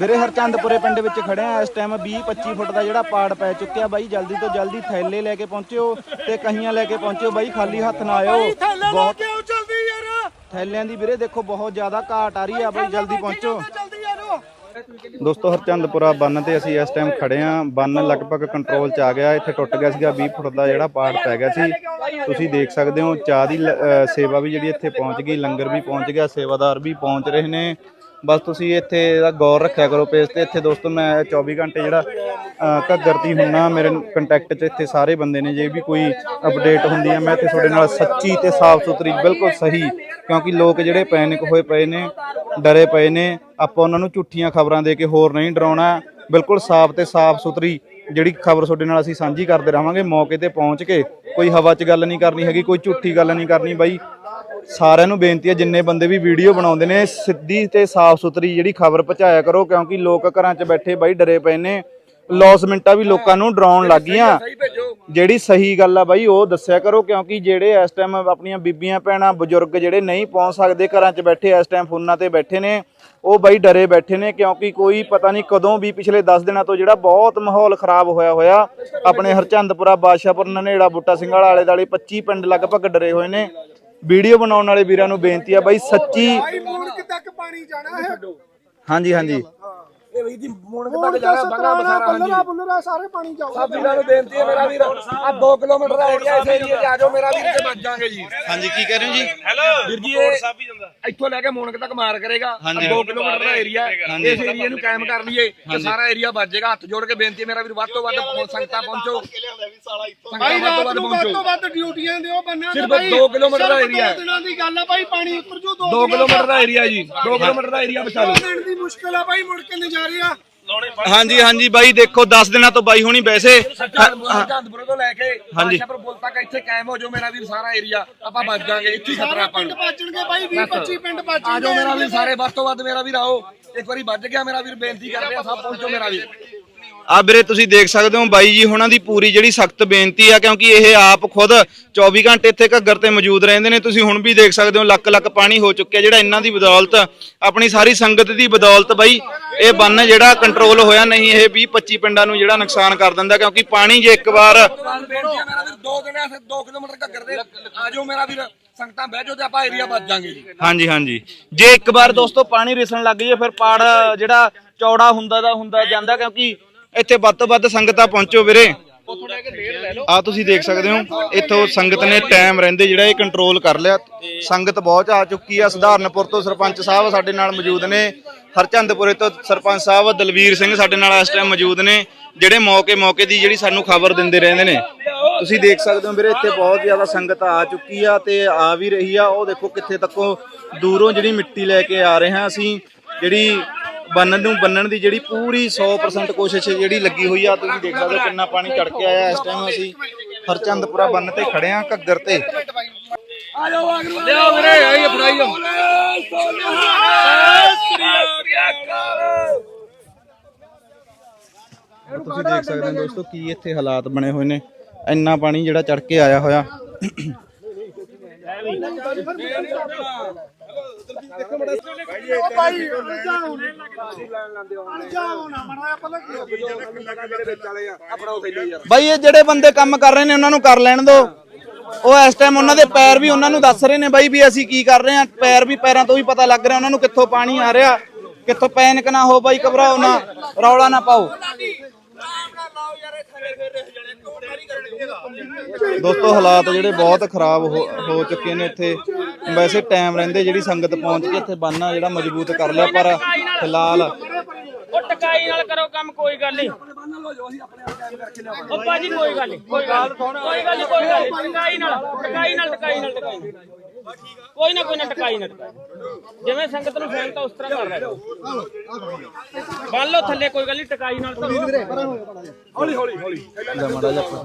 ਵੀਰੇ ਹਰਚੰਦਪੁਰੇ ਪਿੰਡ ਵਿੱਚ ਖੜੇ ਆ ਇਸ ਟਾਈਮ 20 25 ਫੁੱਟ ਦਾ ਜਿਹੜਾ ਪਾੜ ਪੈ ਚੁੱਕਿਆ ਬਾਈ ਜਲਦੀ ਤੋਂ ਜਲਦੀ ਥੈਲੇ ਲੈ ਕੇ ਪਹੁੰਚਿਓ ਤੇ ਕਹੀਆਂ ਲੈ ਕੇ ਪਹੁੰਚਿਓ ਬਾਈ ਖਾਲੀ ਹੱਥ ਨਾ ਆਇਓ। ਬਹੁਤ ਕਿਉਂ ਜਲਦੀ ਯਾਰ। ਥੈਲਿਆਂ ਦੀ ਵੀਰੇ ਦੇਖੋ ਬਹੁਤ ਜ਼ਿਆਦਾ ਘਾਟ ਆ ਰਹੀ ਆ ਬਾਈ ਜਲਦੀ ਪਹੁੰਚੋ। ਦੋਸਤੋ ਹਰਚੰਦਪੁਰਾ ਬੰਨ ਤੇ ਅਸੀਂ ਇਸ ਟਾਈਮ ਖੜੇ ਆ ਬੰਨ ਲਗਭਗ ਕੰਟਰੋਲ ਚ ਆ ਗਿਆ ਇੱਥੇ ਟੁੱਟ ਗਿਆ ਸੀਗਾ 20 ਫੁੱਟ ਦਾ ਜਿਹੜਾ ਪਾੜ ਪੈ ਗਿਆ ਸੀ। ਤੁਸੀਂ ਦੇਖ ਸਕਦੇ ਹੋ ਚਾਹ ਦੀ ਸੇਵਾ ਵੀ ਜਿਹੜੀ ਇੱਥੇ ਪਹੁੰਚ ਗਈ ਲੰਗਰ ਵੀ ਪਹੁੰਚ ਗਿਆ ਸੇਵਾਦਾਰ ਵੀ ਪਹੁੰਚ ਰਹੇ ਨੇ। ਬਸ ਤੁਸੀਂ ਇੱਥੇ ਦਾ ਗੌਰ ਰੱਖਿਆ ਕਰੋ ਪੇਜ ਤੇ। ਇੱਥੇ ਦੋਸਤੋ ਮੈਂ 24 ਘੰਟੇ ਜਿਹੜਾ ਅ, ਘੱਗਰ ਹੁੰਨਾ ਮੇਰੇ ਕੰਟੈਕਟ 'ਚ ਇੱਥੇ ਸਾਰੇ ਬੰਦੇ ਨੇ। ਜੇ ਵੀ ਕੋਈ ਅਪਡੇਟ ਹੁੰਦੀ ਹੈ ਮੈਂ ਇੱਥੇ ਤੁਹਾਡੇ ਨਾਲ ਸੱਚੀ ਤੇ ਸਾਫ਼ ਸੁਥਰੀ ਬਿਲਕੁਲ ਸਹੀ ਕਿਉਂਕਿ ਲੋਕ ਜਿਹੜੇ ਪੈਨਿਕ ਹੋਏ ਪਏ ਨੇ ਡਰੇ ਪਏ ਨੇ ਆਪਾਂ ਉਹਨਾਂ ਨੂੰ ਝੂਠੀਆਂ ਖਬਰਾਂ ਦੇ ਕੇ ਹੋਰ ਨਹੀਂ ਡਰਾਉਣਾ। ਬਿਲਕੁਲ ਸਾਫ਼ ਤੇ ਸਾਫ਼ ਸੁਥਰੀ ਜਿਹੜੀ ਖਬਰ ਤੁਹਾਡੇ ਨਾਲ ਅਸੀਂ ਸਾਂਝੀ ਕਰਦੇ ਰਹਾਂਗੇ ਮੌਕੇ ਤੇ ਪਹੁੰਚ ਕੇ ਕੋਈ ਹਵਾ 'ਚ ਗੱਲ ਨਹੀਂ ਕਰਨੀ ਹੈਗੀ ਕੋਈ ਝੂਠੀ ਗੱਲ ਨਹੀਂ ਕਰਨੀ ਬਾਈ। ਸਾਰਿਆਂ ਨੂੰ ਬੇਨਤੀ ਹੈ ਜਿੰਨੇ ਬੰਦੇ ਵੀ ਵੀਡੀਓ ਬਣਾਉਂਦੇ ਨੇ ਸਿੱਧੀ ਤੇ ਸਾਫ਼ ਸੁਥਰੀ ਜਿਹੜੀ ਖਬਰ ਪਹੁੰਚਾਇਆ ਕਰੋ ਕਿਉਂਕਿ ਲੋਕ ਘਰਾਂ 'ਚ ਬੈਠੇ ਬਾਈ ਡਰੇ ਪਏ ਨੇ। ਲੌਸਮੈਂਟਾਂ ਵੀ ਲੋਕਾਂ ਨੂੰ ਡਰਾਉਣ ਲੱਗ ਗਈਆਂ। ਜਿਹੜੀ ਸਹੀ ਗੱਲ ਆ ਬਾਈ ਉਹ ਦੱਸਿਆ ਕਰੋ ਕਿਉਂਕਿ ਜਿਹੜੇ ਇਸ ਟਾਈਮ ਆਪਣੀਆਂ ਬੀਬੀਆਂ ਭੈਣਾਂ ਬਜ਼ੁਰਗ ਜਿਹੜੇ ਨਹੀਂ ਪਹੁੰਚ ਸਕਦੇ ਘਰਾਂ 'ਚ ਬੈਠੇ ਇਸ ਟਾਈਮ ਫੋਨਾਂ ਤੇ ਬੈਠੇ ਨੇ ਉਹ ਬਾਈ ਡਰੇ ਬੈਠੇ ਨੇ ਕਿਉਂਕਿ ਕੋਈ ਪਤਾ ਨਹੀਂ ਕਦੋਂ ਵੀ ਪਿਛਲੇ 10 ਦਿਨਾਂ ਤੋਂ ਜਿਹੜਾ ਬਹੁਤ ਮਾਹੌਲ ਖਰਾਬ ਹੋਇਆ ਹੋਇਆ ਆਪਣੇ ਹਰਚੰਦਪੁਰਾ ਬਾਦਸ਼ਾਹਪੁਰ ਨਨੇੜਾ ਬੁੱਟਾ ਸਿੰਘ ਵਾਲਾ ਆਲੇ ਦਾਲੇ 25 ਪਿੰਡ ਲਗਭਗ ਡਰੇ ਹੋਏ ਨੇ। ਵੀਡੀਓ ਬਣਾਉਣ ਵਾਲੇ ਵੀਰਾਂ ਨੂੰ ਬੇਨਤੀ ਆ ਬਾਈ ਸੱਚੀ ਭਾਈ ਮੂਣਕ ਤੱਕ ਪਾਣੀ ਜਾਣਾ ਹੈ। ਹਾਂਜੀ ਹਾਂਜੀ। ਇਹ ਵੀ ਦੀ ਮੂਣਕ ਹੁਣ ਤੱਕ ਜਾਣਾ ਬੰਗਾ ਬਸਾਰਾ ਹਾਂਜੀ ਬੁੱਲਰਾ ਬੁੱਲਰਾ ਸਾਰੇ ਪਾਣੀ ਜਾਊਗਾ ਸਭ ਵੀਰਾਂ ਨੂੰ ਬੇਨਤੀ ਹੈ ਮੇਰਾ ਵੀਰ ਆ 2 ਕਿਲੋਮੀਟਰ ਦਾ ਏਰੀਆ ਇਸ ਏਰੀਏ 'ਚ ਆ ਜਾਓ ਮੇਰਾ ਵੀਰ ਤੇ ਬਚ ਜਾਾਂਗੇ ਜੀ ਹਾਂਜੀ ਕੀ ਕਹਿ ਰਹੇ ਹੋ ਜੀ ਵੀਰ ਜੀ ਇਹ ਇੱਥੋਂ ਲੈ ਕੇ ਮੂਣਕ ਤੱਕ ਮਾਰ ਕਰੇਗਾ 2 ਕਿਲੋਮੀਟਰ ਦਾ ਏਰੀਆ ਇਸ ਏਰੀਏ ਨੂੰ ਕਾਇਮ ਕਰ ਲਈਏ ਤੇ ਸਾਰਾ ਏਰੀਆ ਬਚ ਜਾਏਗਾ ਹੱਥ ਜੋੜ ਕੇ ਬੇਨਤੀ ਹੈ ਮੇਰਾ ਵੀਰ ਵੱਧ ਤੋਂ ਵੱਧ ਪਹੁੰਚ- ਸੰਗਤਾਂ ਪਹੁੰਚੋ ਭਾਈ ਸੰਗਤਾਂ ਵੱਧ ਰਾਤ ਵੱਧ ਨੂੰ ਵੱਧ ਤੋਂ ਪਹੁੰਚੋ ਵੱਧ ਡਿਊਟੀਆਂ ਦਿਓ ਬੰਨਿਆਂ ਤੇ ਸਿਰਫ ਭਾਈ ਦੋ ਕਿਲੋਮੀਟਰ ਦਾ ਸਿਰਫ ਏਰੀਆ ਹੈ। ਦੋ ਦਿਨਾਂ ਦੀ ਗੱਲ ਆ ਭਾਈ ਪਾਣੀ ਉੱਤਰ ਜੂ 2 2 ਕਿਲੋਮੀਟਰ ਦਾ ਏਰੀਆ ਜੀ 2 ਕਿਲੋਮੀਟਰ ਦਾ ਏਰੀਆ ਬਚਾ ਲਓ ਦਿਨ ਦੀ ਮੁਸ਼ਕਲ ਆ ਭਾਈ ਮੁੜ ਕੇ ਨਜ਼ਾਰੇ ਆ? ਹਾਂਜੀ ਹਾਂਜੀ ਬਾਈ ਦੇਖੋ 10 ਦਿਨਾਂ ਤੋਂ ਬਾਈ ਹੋਣੀ ਵੈਸੇ। ਚੰਦਪੁਰ ਤੋਂ ਲੈ ਕੇ ਪੁਲ ਤੱਕ ਇੱਥੇ ਕਾਇਮ ਹੋ ਜਾਓ ਮੇਰਾ ਵੀਰ ਸਾਰਾ ਏਰੀਆ ਆਪਾਂ ਬਚ ਜਾਾਂਗੇ ਇੱਥੇ ਹੀ ਖਤਰਾ ਸਾਰੇ ਆਪਾਂ ਪਿੰਡ ਨੂੰ ਬਚਣਗੇ ਭਾਈ 20 25 ਪਿੰਡ ਆ ਜਾਓ ਬਚਣਗੇ ਮੇਰਾ ਵੀਰ ਸਾਰੇ ਵੱਧ ਤੋਂ ਵੱਧ ਮੇਰਾ ਵੀਰ ਆਓ। ਇੱਕ ਵਾਰੀ ਵੱਜ ਗਿਆ ਮੇਰਾ ਵੀਰ ਬੇਨਤੀ ਕਰਦੇ ਆ ਸਭ ਪਹੁੰਚੋ ਮੇਰਾ ਵੀਰ। ਆ ਵੀਰੇ ਤੁਸੀਂ ਦੇਖ ਸਕਦੇ ਹੋ ਬਾਈ ਜੀ, ਉਹਨਾਂ ਦੀ ਪੂਰੀ ਜਿਹੜੀ ਸਖਤ ਬੇਨਤੀ ਆ, ਕਿਉਂਕਿ ਇਹ ਆਪ ਖੁਦ 24 ਘੰਟੇ ਇੱਥੇ ਘੱਗਰ ਤੇ ਮੌਜੂਦ ਰਹਿੰਦੇ ਨੇ। ਤੁਸੀਂ ਹੁਣ ਵੀ ਦੇਖ ਸਕਦੇ ਹੋ, ਲੱਕ ਲੱਕ ਪਾਣੀ ਹੋ ਚੁੱਕਿਆ ਜਿਹੜਾ ਇਹਨਾਂ ਦੀ ਬਦੌਲਤ, ਆਪਣੀ ਸਾਰੀ ਸੰਗਤ ਦੀ ਬਦੌਲਤ ਬਾਈ। ਇਹ ਬੰਨ ਜਿਹੜਾ ਕੰਟਰੋਲ ਹੋਇਆ, ਨਹੀਂ ਇਹ 20 25 ਪਿੰਡਾਂ ਨੂੰ ਜਿਹੜਾ ਨੁਕਸਾਨ ਕਰ ਦਿੰਦਾ, ਕਿਉਂਕਿ ਪਾਣੀ ਜੇ ਇੱਕ ਵਾਰ 2 ਕਿਲੋਮੀਟਰ ਘੱਗਰ ਦੇ ਆ ਮੇਰਾ ਵੀਰ ਸੰਗਤਾਂ ਬਹਿ ਜਾਓ ਤੇ ਆਪਾਂ ਏਰੀਆ ਬਚ ਜਾਾਂਗੇ ਜੀ ਹਾਂਜੀ ਹਾਂਜੀ। ਜੇ ਇੱਕ ਵਾਰ ਦੋਸਤੋ ਪਾਣੀ ਰਿਸਣ ਲੱਗ ਜਾਏ ਫਿਰ ਪਾੜ ਜਿਹੜਾ ਚੌੜਾ ਹੁੰਦਾ ਦਾ ਹੁੰਦਾ ਜਾਂਦਾ, ਕਿਉਂਕਿ ਇੱਥੇ ਵੱਧ ਤੋਂ ਵੱਧ ਸੰਗਤਾਂ ਪਹੁੰਚੋ ਵੀਰੇ। ਆ ਤੁਸੀਂ ਦੇਖ ਸਕਦੇ ਹੋ ਇੱਥੋਂ ਸੰਗਤ ਨੇ ਟਾਈਮ ਰਹਿੰਦੇ ਜਿਹੜਾ ਇਹ ਕੰਟਰੋਲ ਕਰ ਲਿਆ। ਸੰਗਤ ਬਹੁਤ ਆ ਚੁੱਕੀ ਆ ਸਧਾਰਨਪੁਰ ਤੋਂ ਸਰਪੰਚ ਸਾਹਿਬ ਸਾਡੇ ਨਾਲ ਮੌਜੂਦ ਨੇ। ਹਰਚੰਦਪੁਰੇ ਤੋਂ ਸਰਪੰਚ ਸਾਹਿਬ ਦਲਵੀਰ ਸਿੰਘ ਸਾਡੇ ਨਾਲ ਇਸ ਟਾਈਮ ਮੌਜੂਦ ਨੇ ਜਿਹੜੇ ਮੌਕੇ ਮੌਕੇ ਦੀ ਜਿਹੜੀ ਸਾਨੂੰ ਖਬਰ ਦਿੰਦੇ ਰਹਿੰਦੇ ਨੇ। ਤੁਸੀਂ ਦੇਖ ਸਕਦੇ ਹੋ ਵੀਰੇ ਇੱਥੇ ਬਹੁਤ ਜ਼ਿਆਦਾ ਸੰਗਤ ਆ ਚੁੱਕੀ ਆ ਤੇ ਆ ਵੀ ਰਹੀ ਆ। ਉਹ ਦੇਖੋ ਕਿੱਥੇ ਤੱਕੋਂ ਦੂਰੋਂ ਜਿਹੜੀ ਮਿੱਟੀ ਲੈ ਕੇ ਆ ਰਹੇ ਹਾਂ ਅਸੀਂ ਜਿਹੜੀ ਬੰਨਣ ਨੂੰ ਬੰਨਣ ਦੀ ਜਿਹੜੀ ਪੂਰੀ 100% ਕੋਸ਼ਿਸ਼ ਜਿਹੜੀ ਲੱਗੀ ਹੋਈ ਆ ਤੁਸੀਂ ਦੇਖ ਸਕਦੇ ਹੋ ਕਿੰਨਾ ਪਾਣੀ ਚੜ ਕੇ ਆਇਆ। ਇਸ ਟਾਈਮ ਅਸੀਂ ਹਰਚੰਦਪੁਰਾ ਬੰਨ ਤੇ ਖੜੇ ਆ ਘੱਗਰ ਤੇ। ਆ ਜਾਓ ਆਗਰੂ ਲਿਆਓ ਵੀਰੇ ਆਈ ਫੜਾਈ ਤੁਸੀਂ ਦੇਖ ਸਕਦੇ ਹੋ ਦੋਸਤੋ ਕੀ ਇੱਥੇ ਹਾਲਾਤ ਬਣੇ ਹੋਏ ਨੇ। ਇੰਨਾ ਪਾਣੀ ਜਿਹੜਾ ਚੜ ਕੇ ਆਇਆ ਹੋਇਆ। ਭਾਈ ਜਾਓ ਜਾਓ ਨਾ ਮੜਾ ਪਤਾ ਬਾਈ, ਇਹ ਜਿਹੜੇ ਬੰਦੇ ਕੰਮ ਕਰ ਰਹੇ ਨੇ, ਉਹਨਾਂ ਨੂੰ ਕਰ ਲੈਣ ਦਿਓ। ਉਹ ਇਸ ਟਾਈਮ ਉਹਨਾਂ ਦੇ ਪੈਰ ਵੀ ਉਹਨਾਂ ਨੂੰ ਦੱਸ ਰਹੇ ਨੇ ਬਾਈ ਵੀ ਅਸੀਂ ਕੀ ਕਰ ਰਹੇ ਹਾਂ। ਪੈਰ ਵੀ ਪੈਰਾਂ ਤੋਂ ਵੀ ਪਤਾ ਲੱਗ ਰਿਹਾ ਉਹਨਾਂ ਨੂੰ ਕਿੱਥੋਂ ਪਾਣੀ ਆ ਰਿਹਾ, ਕਿੱਥੋਂ ਪੈਨਿਕ ਨਾ ਹੋ ਬਾਈ, ਘਬਰਾਓ ਨਾ, ਰੌਲਾ ਨਾ ਪਾਓ। ਦੋਸਤੋ, ਹਾਲਾਤ ਜਿਹੜੇ ਬਹੁਤ ਖਰਾਬ ਹੋ ਹੋ ਚੁੱਕੇ ਨੇ ਇੱਥੇ। ਵੈਸੇ ਟਾਈਮ ਰਹਿੰਦੇ ਜਿਹੜੀ ਸੰਗਤ ਪਹੁੰਚ ਕੇ ਇੱਥੇ ਬੰਨਾ ਜਿਹੜਾ ਮਜ਼ਬੂਤ ਕਰ ਲਿਆ ਪਰ ਫਿਲਹਾਲ ਉਹ ਟਕਾਈ ਨਾਲ ਕਰੋ ਕੰਮ ਕੋਈ ਗੱਲ ਨਹੀਂ ਉਹ ਭਾਜੀ ਕੋਈ ਗੱਲ ਨਹੀਂ ਕੋਈ ਗੱਲ ਨੀ, ਕੋਈ ਗੱਲ ਨਹੀਂ ਕੋਈ ਗੱਲ ਨੀ, ਟਕਾਈ ਨਾਲ ਟਕਾਈ ਨਾਲ ਟਕਾਈ ਨਾਲ ਟਕਾਈ ਨਾਲ। ਕੋਈ ਨਾ ਕੋਈ ਨਾ ਟਕਾਈ ਨਾਲ ਟਕਾਈ। ਜਿਵੇਂ ਸੰਗਤ ਨੂੰ ਫੈਨ ਤਾਂ ਉਸ ਤਰ੍ਹਾਂ ਕਰ ਰਿਹਾ ਬੰਨ ਲਓ ਥੱਲੇ ਕੋਈ ਗੱਲ ਨਹੀਂ ਟਕਾਈ ਨਾਲ ਕਰੋ ਦਾ ਮਾੜਾ ਜਿਹਾ ਆਪਾਂ